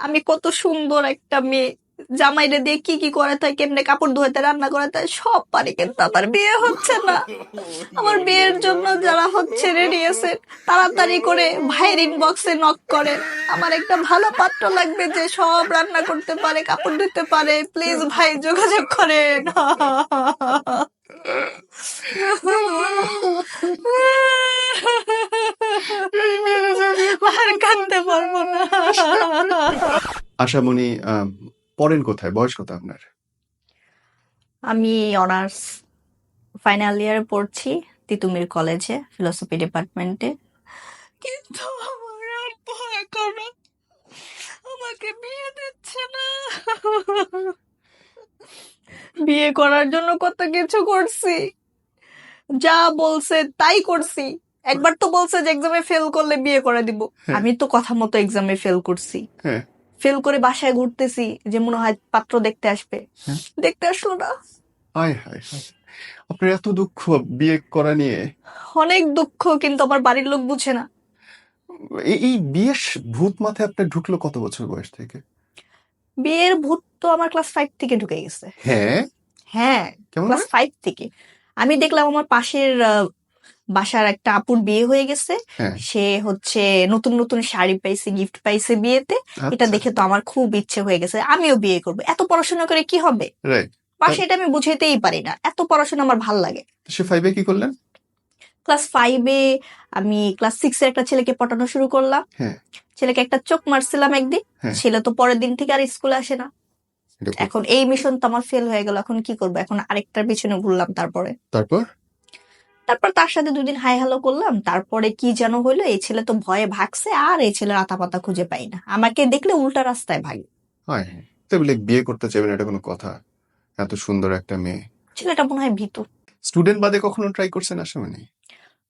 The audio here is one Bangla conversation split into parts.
আমি কত সুন্দর একটা মেয়ে। জামাইরে দিয়ে কি কি করে থাকে কেমনে কাপড় ধোয়াতে রান্না করে তাই সব পারি কিন্তু আমার বিয়ে হচ্ছে না। আমার বিয়ের জন্য যারা হচ্ছে রেডি আছে তাড়াতাড়ি করে ভাইয়ের ইনবক্সে নক করে। আমার একটা ভালো পাত্র লাগবে যে সব রান্না করতে পারে কাপড় ধুতে পারে। প্লিজ ভাই যোগাযোগ করেন। আর কাঁদতে পারব না। আশামণি পড়েন কোথায়? বয়স কত আপনার? আমি অনার্স ফাইনাল ইয়ারে পড়ছি তিতুমির কলেজে ফিলোসফি ডিপার্টমেন্টে। কিন্তু আমার আব্বু এখনও আমাকে বিয়ে দিচ্ছে না। বিয়ে করার জন্য কত কিছু করছি। যা বলছে তাই করছি। একবার তো বলছে যে এক্সামে ফেল করলে বিয়ে করে দিব। হ্যাঁ। আমি তো কথা মতো এক্সামে ফেল করছি। হ্যাঁ। ফেল করে বাসায় ঘুরতেছি যে মনে হয় পাত্র দেখতে আসবে। হ্যাঁ। দেখতে আসলো না। হায় হায়। আপনার এত দুঃখ বিয়ে করা নিয়ে? অনেক দুঃখ কিন্তু আমার বাড়ির লোক বুঝে না। এই- বিয়ের ভূত মাথায় আপনার ঢুকলো কত বছর বয়স থেকে? বিয়ের ভূত তো আমার ক্লাস ফাইভ থেকে ঢুকে গেছে। হ্যাঁ? হ্যাঁ ক্লাস ফাইভ থেকে। আমি দেখলাম আমার পাশের বাসার একটা আপুর বিয়ে হয়ে গেছে। হ্যাঁ। সে হচ্ছে নতুন নতুন শাড়ি পাইছে গিফট পাইছে বিয়েতে। এটা আচ্ছা। দেখে তো আমার খুব ইচ্ছে হয়ে গেছে আমিও বিয়ে করব। এত পড়াশোনা করে কি হবে? পাশে এটা আমি বুঝাইতেই পারি না। এত পড়াশোনা আমার ভালো লাগে। সে ফাইভে কি করলেন? ক্লাস ফাইভে আমি ক্লাস সিক্সের একটা ছেলেকে পটানো শুরু করলাম। হ্যাঁ। ছেলেকে একটা চোখ মারছিলাম একদিন। হ্যাঁ। ছেলে তো পরের দিন থেকে আর স্কুলে আসে না। এখন এই মিশন তো আমার ফেল হয়ে গেল এখন কি করব? এখন আরেকটার পিছনে ঘুরলাম তারপরে। তারপর? তারপর তার সাথে দুদিন হাই হ্যালো করলাম তারপরে কি যেন হইল এই ছেলে তো ভয়ে ভাগছে আর এই ছেলের আতা পাতা খুঁজে পাই না। আমাকে দেখলে উল্টা রাস্তায় ভাগে। হয় তো বলে বিয়ে করতে চাইবেন এটা কোনো কথা। এত সুন্দর একটা মেয়ে। ছেলেটা মনে হয় ভীতু। স্টুডেন্ট বাদে কখনো ট্রাই করছেন আশামণি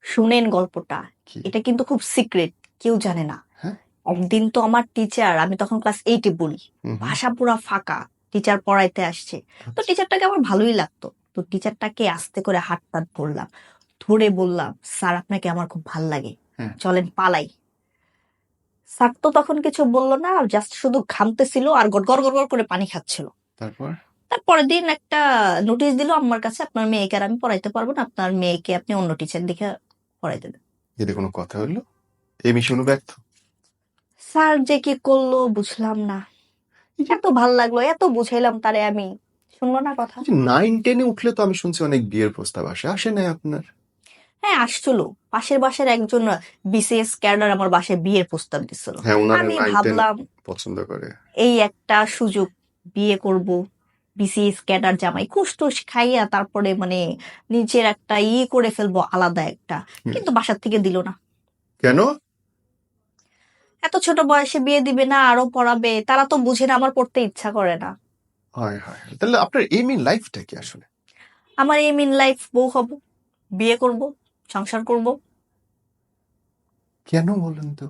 শুনেন গল্পটা। এটা কিন্তু খুব সিক্রেট কেউ জানে না। হ্যাঁ? একদিন তো আমার টিচার আমি তখন ক্লাস এইটে পড়ি। ভাষা পুরা ফাঁকা টিচার পড়াইতে আসছে। তো টিচারটাকে আমার ভালোই লাগতো। তো টিচারটাকে আস্তে করে হাত টাত ধরলাম ধরে বললাম স্যার আপনাকে আমার খুব ভালো লাগে। হ্যাঁ। চলেন পালাই। স্যার তো তখন কিছু বলল না জাস্ট শুধু ঘামতেছিল আর গড় গড় গড় করে পানি খাচ্ছিল। তারপর? তারপরের দিন একটা নোটিশ দিল আমার কাছে আপনার মেয়েকে আর আমি পড়াইতে পারব না আপনার মেয়েকে আপনি অন্য টিচার দেখে পড়াইতে দেন। এতে কোনো কথা হলো এই মিশনও ব্যর্থ। স্যার যে কি করল বুঝলাম না। এত ভালো লাগল এত বুঝাইলাম তারে আমি। শুনলো না কথা? নাইন টেনে উঠলে তো আমি শুনছি অনেক বিয়ের প্রস্তাব আসে। আসে না আপনার? হ্যাঁ আসছিল। পাশের বাসার একজন বিসিএস ক্যাডার আমার বাসায় বিয়ের প্রস্তাব দিছিল। হ্যাঁ আমি ভাবলাম পছন্দ করে। এই একটা সুযোগ বিয়ে করব বিসিএস ক্যাডার জামাই। কুসটুস খাইয়া তারপরে মানে নিজের একটা ই করে ফেলব আলাদা একটা। কিন্তু বাসার থেকে দিল না। কেন? এত ছোট বয়সে বিয়ে দিবে না আরও পড়াবে তারা তো বুঝে না আমার পড়তে ইচ্ছা করে না। হয় হয় তাহলে আপনার এম ইন লাইফটা কি আসলে? আমার এই মিন লাইফ বউ হব বিয়ে করব। সংসার করব। কেন বলেন তো?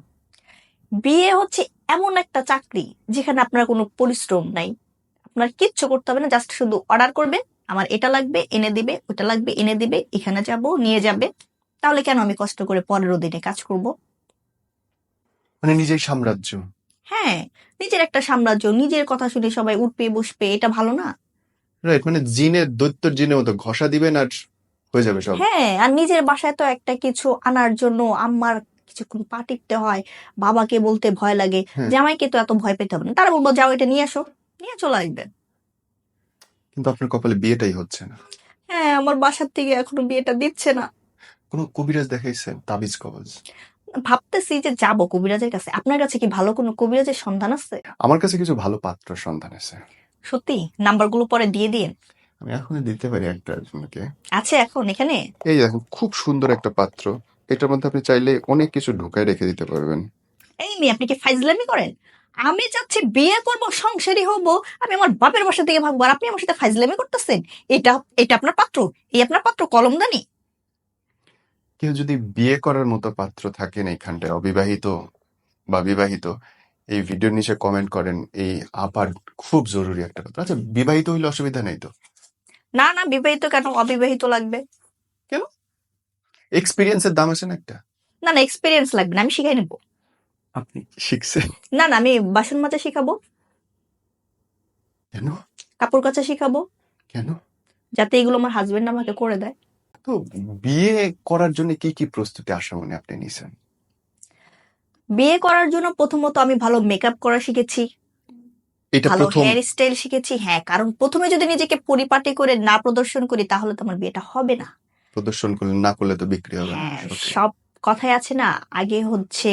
বিয়ে হচ্ছে এমন একটা চাকরি যেখানে আপনার কোনো পরিশ্রম নাই। আপনার কিচ্ছু করতে হবে না জাস্ট শুধু অর্ডার করবে আমার এটা লাগবে এনে দিবে ওটা লাগবে এনে দিবে এখানে যাব নিয়ে যাবে। তাহলে কেন আমি কষ্ট করে পনেরো দিনে কাজ করব? মানে নিজেই সাম্রাজ্য। হ্যাঁ নিজের একটা সাম্রাজ্য নিজের কথা শুনে সবাই উঠবে বসবে এটা ভালো না। রাইট মানে জিনের দৈত্যর জিনের মতো ঘষা দিবেন আর হয়ে যাবে সব। হ্যাঁ আর নিজের বাসায় তো একটা কিছু আনার জন্য আম্মার কিছুক্ষণ পা টিপতে হয় বাবাকে বলতে ভয় লাগে। হ্যাঁ। জামাইকে তো এত ভয় পেতে হবে না। তারা বলব যাও এটা নিয়ে আসো নিয়ে চলে আসবে। কিন্তু আপনার কপালে বিয়েটাই হচ্ছে না। হ্যাঁ আমার বাসার থেকে এখনও বিয়েটা দিচ্ছে না। কোনো কবিরাজ দেখাইছেন? তাবিজ কবজ। ভাবতেছি যে যাব কবিরাজের কাছে। আপনার কাছে কি ভালো কোনো কবিরাজের সন্ধান আছে? আমার কাছে কিছু ভালো পাত্র সন্ধান আছে। সত্যি? নাম্বারগুলো পরে দিয়ে দিন আমি এখনই দিতে পারি একটা একজনকে আছে এখন এখানে? এই দেখুন খুব সুন্দর একটা পাত্র। এটার মধ্যে আপনি চাইলে অনেক কিছু ঢুকায় রেখে দিতে পারবেন। এই মেয়ে আপনি কি ফাইজলামি করেন? আমি চাচ্ছি বিয়ে করব সংসারী হব আমি আমার বাপের বাসা থেকে ভাগবো আর আপনি আমার সাথে ফাইজলামি করতেছেন? এটা এটা আপনার পাত্র এই আপনার পাত্র কলমদানি। কেউ যদি বিয়ে করার মতো পাত্র থাকেন এইখানটায় অবিবাহিত বা বিবাহিত এই ভিডিওর নিচে কমেন্ট করেন এই আপার খুব জরুরি একটা কথা আচ্ছা বিবাহিত হইলে অসুবিধা নেই তো? না না বিবাহিত কেন? অবিবাহিত লাগবে। কেন? এক্সপিরিয়েন্সের দাম আছে না একটা। না না এক্সপিরিয়েন্স লাগবে না আমি শিখাই নেব। আপনি শিখছেন? না না আমি বাসন মাজা শিখাবো। কেন? কাপড় কাচা শিখাবো। কেন? যাতে এগুলো আমার হাজবেন্ড আমাকে করে দেয়। তো বিয়ে করার জন্য কি কি প্রস্তুতি আসা মনে আপনি নিছেন? বিয়ে করার জন্য প্রথমত আমি ভালো মেকআপ করা শিখেছি। এটা ভালো প্রথম হেয়ার স্টাইল শিখেছি হ্যাঁ কারণ প্রথমে যদি নিজেকে পরিপাটি করে না প্রদর্শন করি তাহলে তো আমার বিয়েটা হবে না। প্রদর্শন করলে না করলে তো বিক্রি হবে না হ্যাঁ সব কথায় আছে না আগে হচ্ছে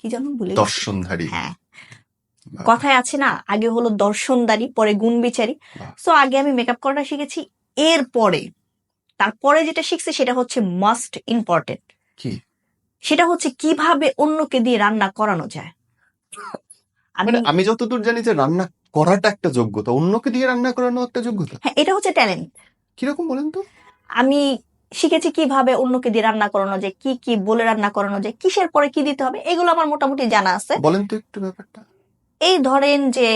কি জানো বলে দর্শনধারী। হ্যাঁ কথায় আছে না আগে হলো দর্শনদারি পরে গুণ বিচারি। সো আগে আমি মেকআপ করাটা শিখেছি এরপরে তারপরে যেটা শিখছি সেটা হচ্ছে মাস্ট ইম্পর্টেন্ট কি? সেটা হচ্ছে কীভাবে অন্যকে দিয়ে রান্না করানো যায়। মানে আমি যতদূর জানি যে রান্না করাটা একটা যোগ্যতা অন্যকে দিয়ে রান্না করানো একটা যোগ্যতা। হ্যাঁ এটা হচ্ছে ট্যালেন্ট কীরকম বলেন তো? আমি শিখেছি কীভাবে অন্যকে দিয়ে রান্না করানো যায় কি কি বলে রান্না করানো যায় কিসের পরে কি দিতে হবে এগুলো আমার মোটামুটি জানা আছে। বলেন তো একটু ব্যাপারটা। এই ধরেন যে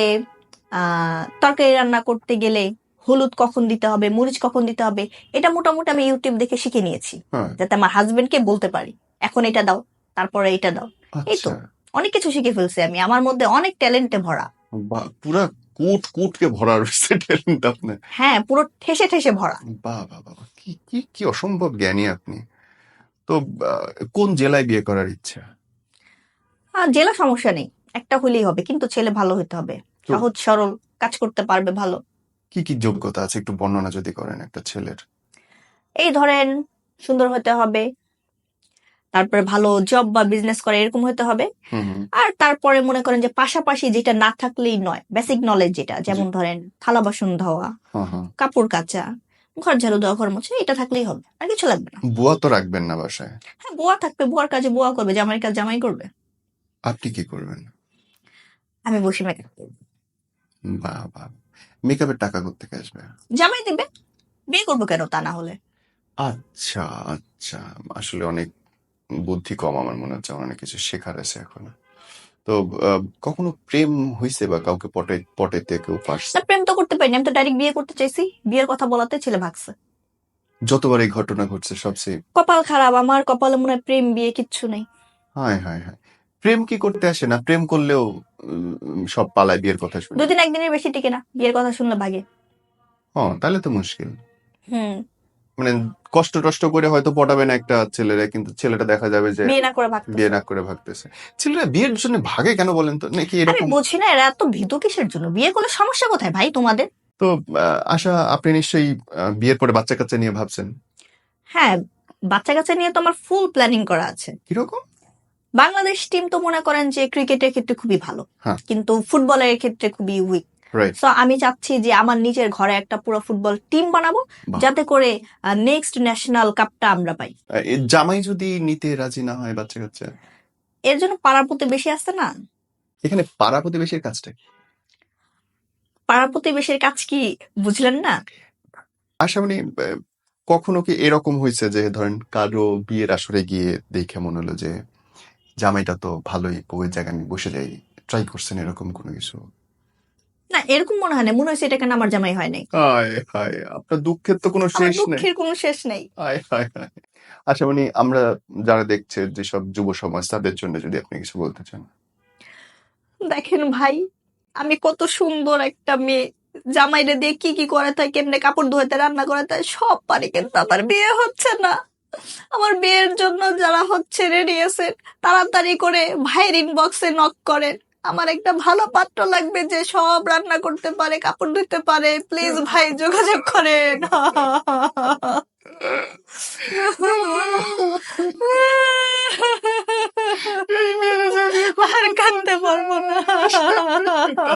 আহ, তরকারি রান্না করতে গেলে হলুদ কখন দিতে হবে মরিচ কখন দিতে হবে এটা মোটামুটি আমি ইউটিউব দেখে শিখে নিয়েছি হ্যাঁ। যাতে আমার হাজবেন্ডকে বলতে পারি এখন এটা দাও তারপরে এটা দাও। এই তো। অনেক কিছু শিখে ফেলছি আমি। আমার মধ্যে অনেক ট্যালেন্টে ভরা। পুরা কুট কুটকে ভরা রয়েছে ট্যালেন্ট আপনার হ্যাঁ পুরো ঠেসে ঠেসে ভরা। বাহ বাহ বাহ বাহ, কি কি কি অসম্ভব জ্ঞানী আপনি। তো কোন জেলায় বিয়ে করার ইচ্ছা? আর জেলা সমস্যা নেই। একটা হলেই হবে কিন্তু ছেলে ভালো হতে হবে। সহজ সরল কাজ করতে পারবে ভালো। কি কি যোগ্যতা আছে? একটু বর্ণনা যদি করেন একটা ছেলের। এই ধরেন সুন্দর হতে হবে তারপরে ভালো জব বা বিজনেস করে এরকম হতে হবে। আর তারপরে মনে করেন যে পাশাপাশি যেটা না থাকলেই নয় বেসিক নলেজ যেটা যেমন ধরেন থালা বাসন ধোয়া হ্যাঁ হ্যাঁ। কাপড় কাচা ঘর ঝাড়ু দেওয়া ঘর মোছা এটা থাকলেই হবে আর কিছু লাগবে না। বুয়া তো রাখবেন না বাসায়। হ্যাঁ বুয়া থাকবে বুয়ার কাজে বুয়া করবে জামাই কাজ জামাই করবে। আপনি কি করবেন? আমি বসে মেকআপ করব। বাহ বাহ মেকআপের টাকা করতে আসবে? জামাই দিবে বিয়ে করব কেন তা না হলে? আচ্ছা আচ্ছা আসলে অনেক বুদ্ধি কম আমার মনে হচ্ছে আমার অনেক কিছু শেখার আছে এখন। তো কখনো প্রেম হয়েছে বা কাউকে পটে পটেতে কেউ পারছে প্রেম তো করতে পারিনি আমি তো ডাইরেক্ট বিয়ে করতে চাইছি। বিয়ের কথা বলাতে ছেলে ভাগছে। যতবার এই ঘটনা ঘটছে সবচেয়ে কপাল খারাপ আমার কপালে মনে হয় প্রেম বিয়ে কিচ্ছু নেই। হায় হায় হায়। প্রেম কি করতে আসে না? প্রেম করলেও সব পালায় বিয়ের কথা শুনে। দুদিন একদিনের বেশি টিকে না বিয়ের কথা শুনলে ভাগে। হ্যাঁ তাহলে তো মুশকিল। হুম। মানে কষ্ট টষ্ট করে হয়তো পটাবে না একটা ছেলেরা কিন্তু ছেলেটা দেখা যাবে যে বিয়ে না করে ভাগতে বিয়ে না করে ভাগতেছে। ছেলেরা বিয়ের জন্য ভাগে কেন বলেন তো? নাকি এরকম বুঝি না এরা এত ভীত কিসের জন্য? বিয়ে করলে সমস্যা কোথায় ভাই তোমাদের? তো আশা আপনি নিশ্চয়ই বিয়ের পরে বাচ্চা কাচ্চা নিয়ে ভাবছেন? হ্যাঁ বাচ্চা কাচ্চা নিয়ে তো আমার ফুল প্ল্যানিং করা আছে। কীরকম? বাংলাদেশ টিম তো মনে করেন যে ক্রিকেটের ক্ষেত্রে খুবই ভালো হ্যাঁ। কিন্তু ফুটবলের ক্ষেত্রে খুবই উইক তো আমি চাচ্ছি যে আমার নিজের ঘরে একটা পুরো ফুটবল টিম বানাবো যাতে করে নেক্সট ন্যাশনাল কাপটা আমরা পাই। জামাই যদি নিতে রাজি না হয় বাচ্চা কাচ্চা এর জন্য পাড়ার প্রতিবেশী আছে না? এখানে পাড়া প্রতিবেশীর কাজটা কি? পাড়ার প্রতিবেশীর কাজ কি বুঝলেন না? আশা মানে কখনো কি এরকম হয়েছে যে ধরেন কারও বিয়ের আসরে গিয়ে দেখে মনে হলো যে জামাইটা তো ভালোই বউয়ের জায়গা আমি বসে যাই ট্রাই করছেন এরকম কোনো কিছু? না এরকম মনে হয় না। মনে হয়েছে এটা কেন আমার জামাই হয় নাই। হায় হায় আপনার দুঃখের তো কোনো শেষ নেই। দুঃখের কোনো শেষ নেই। হায় হায় হায়। আচ্ছা মানে আমরা যারা দেখছে যেসব যুব সমাজ তাদের জন্য যদি আপনি কিছু বলতে চান। দেখেন ভাই আমি কত সুন্দর একটা মেয়ে। জামাইরে দিয়ে কি কি করে তাই কেমনে কাপড় ধোয়াতে রান্না করে তাই সব পারি কিন্তু আমার বিয়ে হচ্ছে না। আমার বিয়ের জন্য যারা হচ্ছে রেডি আছে তাড়াতাড়ি করে ভাইয়ের ইনবক্সে নক করেন। আমার একটা ভালো পাত্র লাগবে যে সব রান্না করতে পারে কাপড় ধুতে পারে। প্লিজ ভাই যোগাযোগ করেন। আর কানতে পারব না।